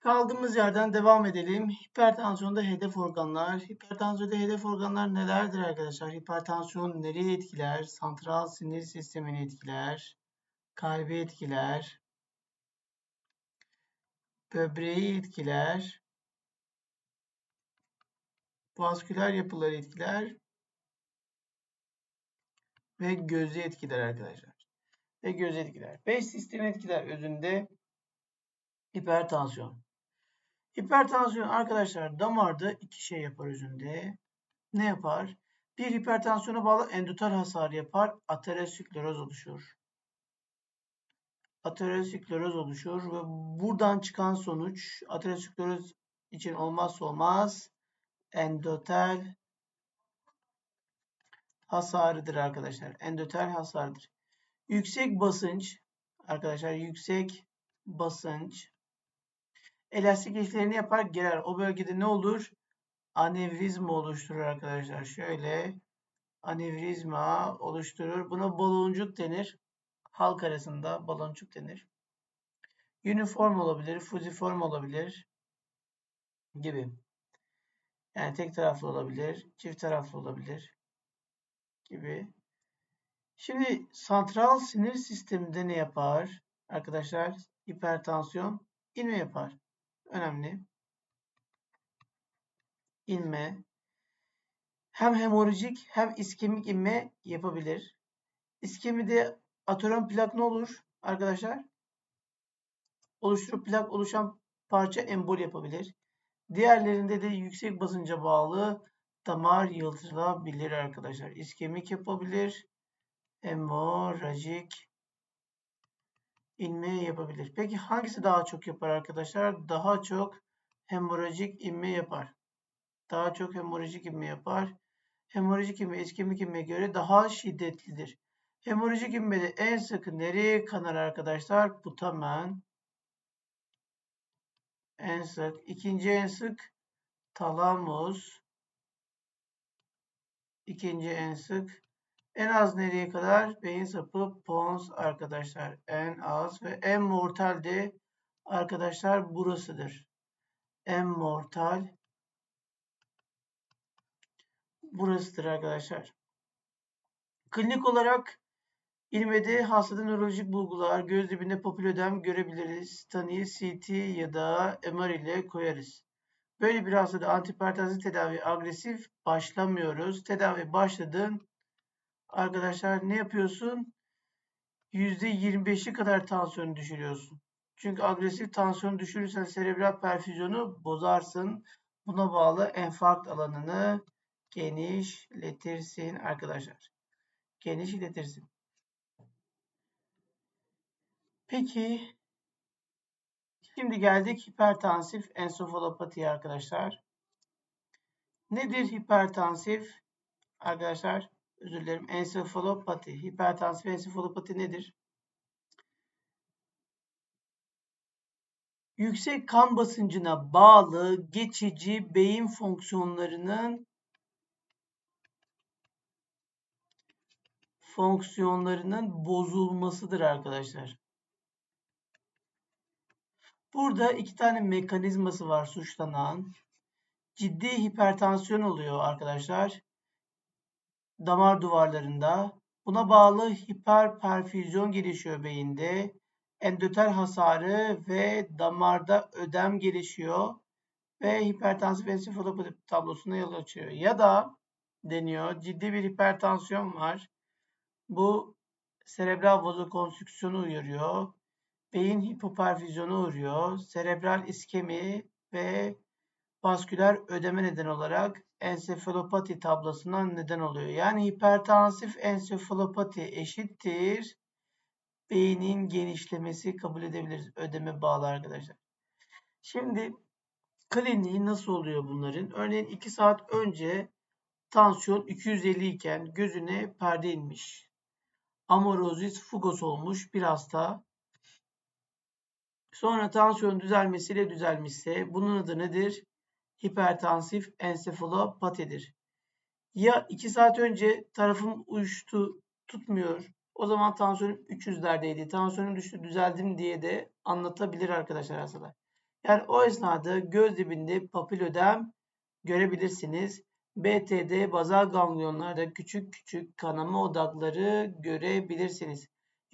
Kaldığımız yerden devam edelim. Hipertansiyonda hedef organlar. Hipertansiyonda hedef organlar nelerdir arkadaşlar? Hipertansiyon nereyi etkiler? Santral sinir sistemini etkiler. Kalbi etkiler. Böbreği etkiler. Vasküler yapıları etkiler. Ve gözü etkiler arkadaşlar. Ve gözü etkiler. 5 sistemi etkiler özünde hipertansiyon. Hipertansiyon arkadaşlar damarda iki şey yapar özünde. Ne yapar? Bir hipertansiyona bağlı endotel hasar yapar. Ateroskleroz oluşur. Ateroskleroz oluşur ve buradan çıkan sonuç ateroskleroz için olmazsa olmaz endotel hasarıdır arkadaşlar. Endotel hasardır. Yüksek basınç arkadaşlar yüksek basınç elastik işlerini yapar gelir. O bölgede ne olur? Anevrizma oluşturur arkadaşlar. Şöyle anevrizma oluşturur. Buna baloncuk denir. Halk arasında baloncuk denir. Uniform olabilir, fuziform olabilir gibi. Yani tek taraflı olabilir, çift taraflı olabilir gibi. Şimdi santral sinir sisteminde ne yapar? Arkadaşlar hipertansiyon inme yapar önemli. İnme. Hem hemorajik hem iskemik inme yapabilir. İskemide ateron plak ne olur arkadaşlar? Oluşturup plak oluşan parça embol yapabilir. Diğerlerinde de yüksek basınca bağlı damar yıldırılabilir arkadaşlar. İskemik yapabilir. Hemorajik inme yapabilir. Peki hangisi daha çok yapar arkadaşlar? Daha çok hemorajik inme yapar. Daha çok hemorajik inme yapar. Hemorajik inme iskemik inmeye göre daha şiddetlidir. Hemorajik inmede en sık nereye kanar arkadaşlar? Putamen. En sık. İkinci en sık talamus. İkinci en sık en az nereye kadar? Beyin sapı pons arkadaşlar. En az ve en mortal de arkadaşlar burasıdır. En mortal burasıdır arkadaşlar. Klinik olarak ilmede hastada nörolojik bulgular, göz dibinde papilödem görebiliriz. Tanıyı CT ya da MR ile koyarız. Böyle bir hastada antihipertansiv tedavi agresif başlamıyoruz. Tedavi başladın arkadaşlar ne yapıyorsun? %25'i kadar tansiyonu düşürüyorsun. Çünkü agresif tansiyonu düşürürsen serebral perfüzyonu bozarsın. Buna bağlı enfarkt alanını genişletirsin arkadaşlar. Genişletirsin. Peki şimdi geldik hipertansif ensefalopatiye arkadaşlar. Nedir hipertansif? Arkadaşlar özür dilerim ensefalopati, hipertansif ensefalopati nedir? Yüksek kan basıncına bağlı geçici beyin fonksiyonlarının fonksiyonlarının bozulmasıdır arkadaşlar. Burada iki tane mekanizması var suçlanan. Ciddi hipertansiyon oluyor arkadaşlar damar duvarlarında. Buna bağlı hiperperfüzyon gelişiyor beyinde. Endotel hasarı ve damarda ödem gelişiyor ve hipertansif ensefalopati tablosuna yol açıyor. Ya da deniyor ciddi bir hipertansiyon var. Bu serebral vazokonstrüksiyonu uyarıyor. Beyin hipoperfüzyonu uğruyor. Serebral iskemi ve vasküler ödeme neden olarak ensefalopati tablosuna neden oluyor. Yani hipertansif ensefalopati eşittir beynin genişlemesi kabul edebiliriz. Ödeme bağlı arkadaşlar. Şimdi kliniği nasıl oluyor bunların? Örneğin 2 saat önce tansiyon 250 iken gözüne perde inmiş. Amorozis fugos olmuş bir hasta. Sonra tansiyon düzelmesiyle düzelmişse bunun adı nedir? Hipertansif ensefalopatidir. Ya 2 saat önce tarafım uyuştu, tutmuyor. O zaman tansiyonum 300'lerdeydi. Tansiyonum düştü, düzeldim diye de anlatabilir arkadaşlar hastalar. Yani o esnada göz dibinde papilödem görebilirsiniz. BTD bazal ganglionlarda küçük küçük kanama odakları görebilirsiniz.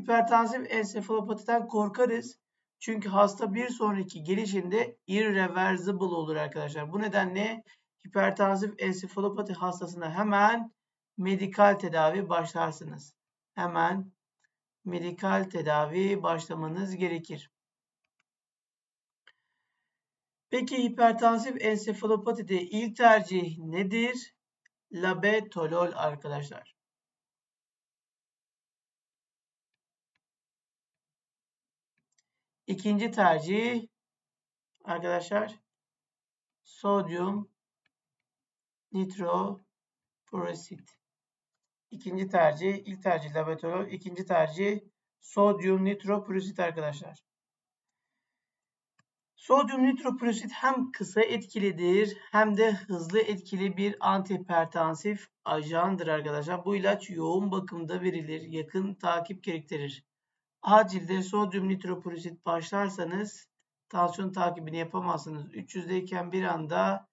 Hipertansif ensefalopatiden korkarız. Çünkü hasta bir sonraki gelişinde irreversible olur arkadaşlar. Bu nedenle hipertansif ensefalopati hastasına hemen medikal tedavi başlarsınız. Hemen medikal tedavi başlamanız gerekir. Peki hipertansif ensefalopatide ilk tercih nedir? Labetalol arkadaşlar. İkinci tercih arkadaşlar sodyum nitroprosit. İkinci tercih, ilk tercih labetalol, ikinci tercih sodyum nitroprosit arkadaşlar. Sodyum nitroprosit hem kısa etkilidir hem de hızlı etkili bir antihipertansif ajandır arkadaşlar. Bu ilaç yoğun bakımda verilir, yakın takip gerektirir. Acilde sodyum nitroprosit başlarsanız tansiyon takibini yapamazsınız. 300'deyken bir anda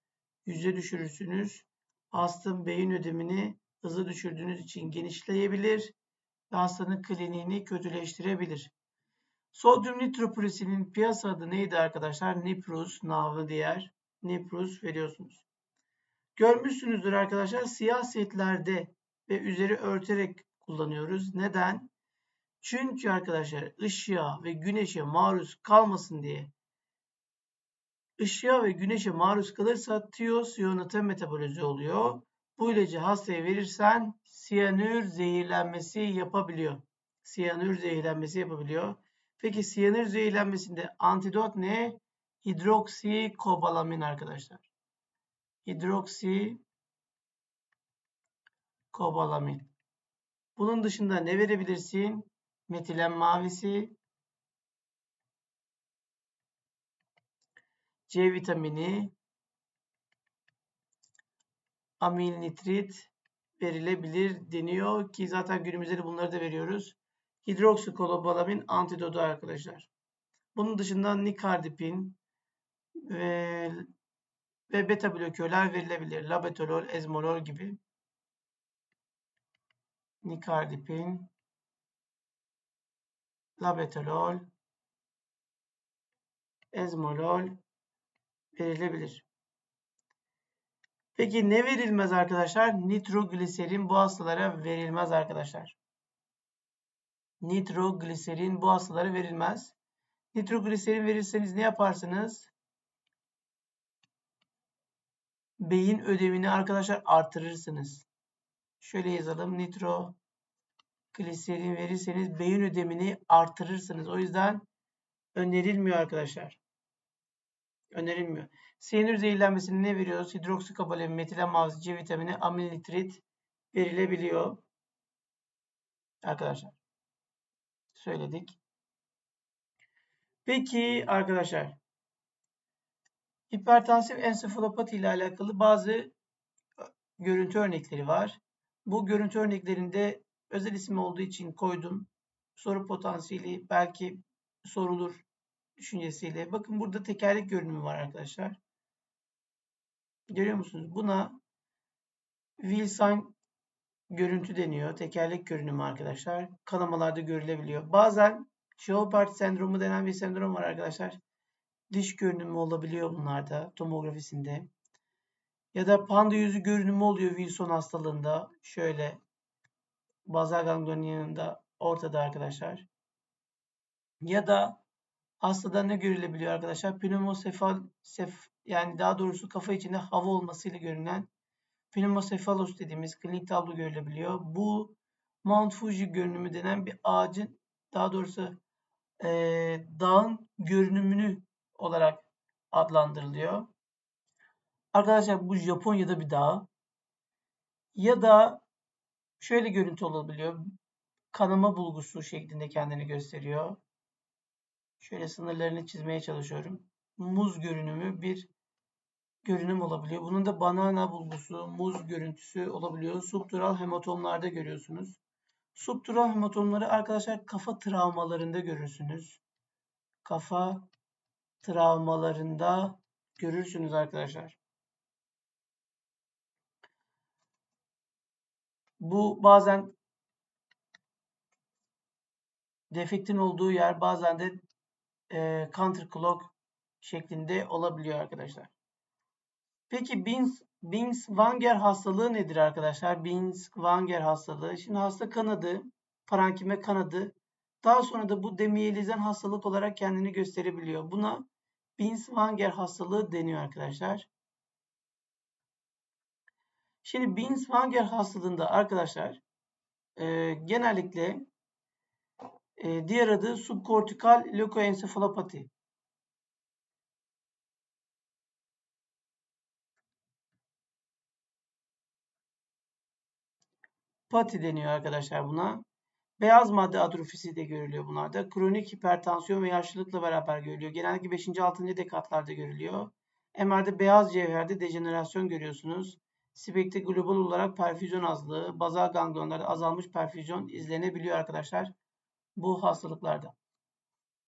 100'e düşürürsünüz. Hastanın beyin ödemini hızlı düşürdüğünüz için genişleyebilir hastanın kliniğini kötüleştirebilir. Sodyum nitroprosinin piyasa adı neydi arkadaşlar? Niprus, namı diğer. Niprus veriyorsunuz. Görmüşsünüzdür arkadaşlar siyah setlerde ve üzeri örterek kullanıyoruz. Neden? Çünkü arkadaşlar ışığa ve güneşe maruz kalmasın diye ışığa ve güneşe maruz kalırsa tiyosiyonata metabolize oluyor. Bu ilacı hastaya verirsen siyanür zehirlenmesi yapabiliyor. Siyanür zehirlenmesi yapabiliyor. Peki siyanür zehirlenmesinde antidot ne? Hidroksi kobalamin arkadaşlar. Hidroksi kobalamin. Bunun dışında ne verebilirsin? Metilen mavisi, C vitamini, amil nitrit verilebilir deniyor ki zaten günümüzde de bunları da veriyoruz. Hidroksikobalamin antidotu arkadaşlar. Bunun dışında nikardipin ve, ve beta blokörler verilebilir. Labetalol, ezmolol gibi. Nikardipin, labetalol, ezmolol verilebilir. Peki ne verilmez arkadaşlar? Nitrogliserin bu hastalara verilmez arkadaşlar. Nitrogliserin bu hastalara verilmez. Nitrogliserin verirseniz ne yaparsınız? Beyin ödevini arkadaşlar artırırsınız. Şöyle yazalım. Nitrogliserin verirseniz beyin ödemini artırırsınız. O yüzden önerilmiyor arkadaşlar. Önerilmiyor. Siyanür zehirlenmesini ne veriyoruz? Hidroksikobalin, metilen mavzi, C vitamini, amil nitrit verilebiliyor. Arkadaşlar. Söyledik. Peki arkadaşlar. Hipertansif ensefalopati ile alakalı bazı görüntü örnekleri var. Bu görüntü örneklerinde özel isim olduğu için koydum. Soru potansiyeli belki sorulur düşüncesiyle. Bakın burada tekerlek görünümü var arkadaşlar. Görüyor musunuz? Buna Wilson görüntü deniyor. Tekerlek görünümü arkadaşlar. Kanamalarda görülebiliyor. Bazen Jeopard sendromu denen bir sendrom var arkadaşlar. Diş görünümü olabiliyor bunlarda tomografisinde. Ya da panda yüzü görünümü oluyor Wilson hastalığında. Şöyle bazal ganglionun yanında ortada arkadaşlar. Ya da hastada ne görülebiliyor arkadaşlar? Pneumosefal sef, yani daha doğrusu kafa içinde hava olmasıyla görünen pneumocephalus dediğimiz klinik tablo görülebiliyor. Bu Mount Fuji görünümü denen bir ağacın daha doğrusu e, dağın görünümünü olarak adlandırılıyor. Arkadaşlar bu Japonya'da bir dağ. Ya da şöyle görüntü olabiliyor. Kanama bulgusu şeklinde kendini gösteriyor. Şöyle sınırlarını çizmeye çalışıyorum. Muz görünümü bir görünüm olabiliyor. Bunun da banana bulgusu, muz görüntüsü olabiliyor. Subdural hematomlarda görüyorsunuz. Subdural hematomları arkadaşlar kafa travmalarında görürsünüz. Kafa travmalarında görürsünüz arkadaşlar. Bu bazen defektin olduğu yer bazen de e, counter clock şeklinde olabiliyor arkadaşlar. Peki Bins, Bings-Wanger hastalığı nedir arkadaşlar? Bings-Wanger hastalığı. Şimdi hasta kanadı, parankime kanadı. Daha sonra da bu demiyelizan hastalık olarak kendini gösterebiliyor. Buna Bings-Wanger hastalığı deniyor arkadaşlar. Şimdi Bings-Wanger hastalığında arkadaşlar e, genellikle e, diğer adı subkortikal lökoensefalopati. Pati deniyor arkadaşlar buna. Beyaz madde atrofisi de görülüyor bunlarda. Kronik hipertansiyon ve yaşlılıkla beraber görülüyor. Genellikle 5. 6. dekatlarda görülüyor. MR'de beyaz cevherde dejenerasyon görüyorsunuz. Spekte global olarak perfüzyon azlığı, bazal ganglionlarda azalmış perfüzyon izlenebiliyor arkadaşlar bu hastalıklarda.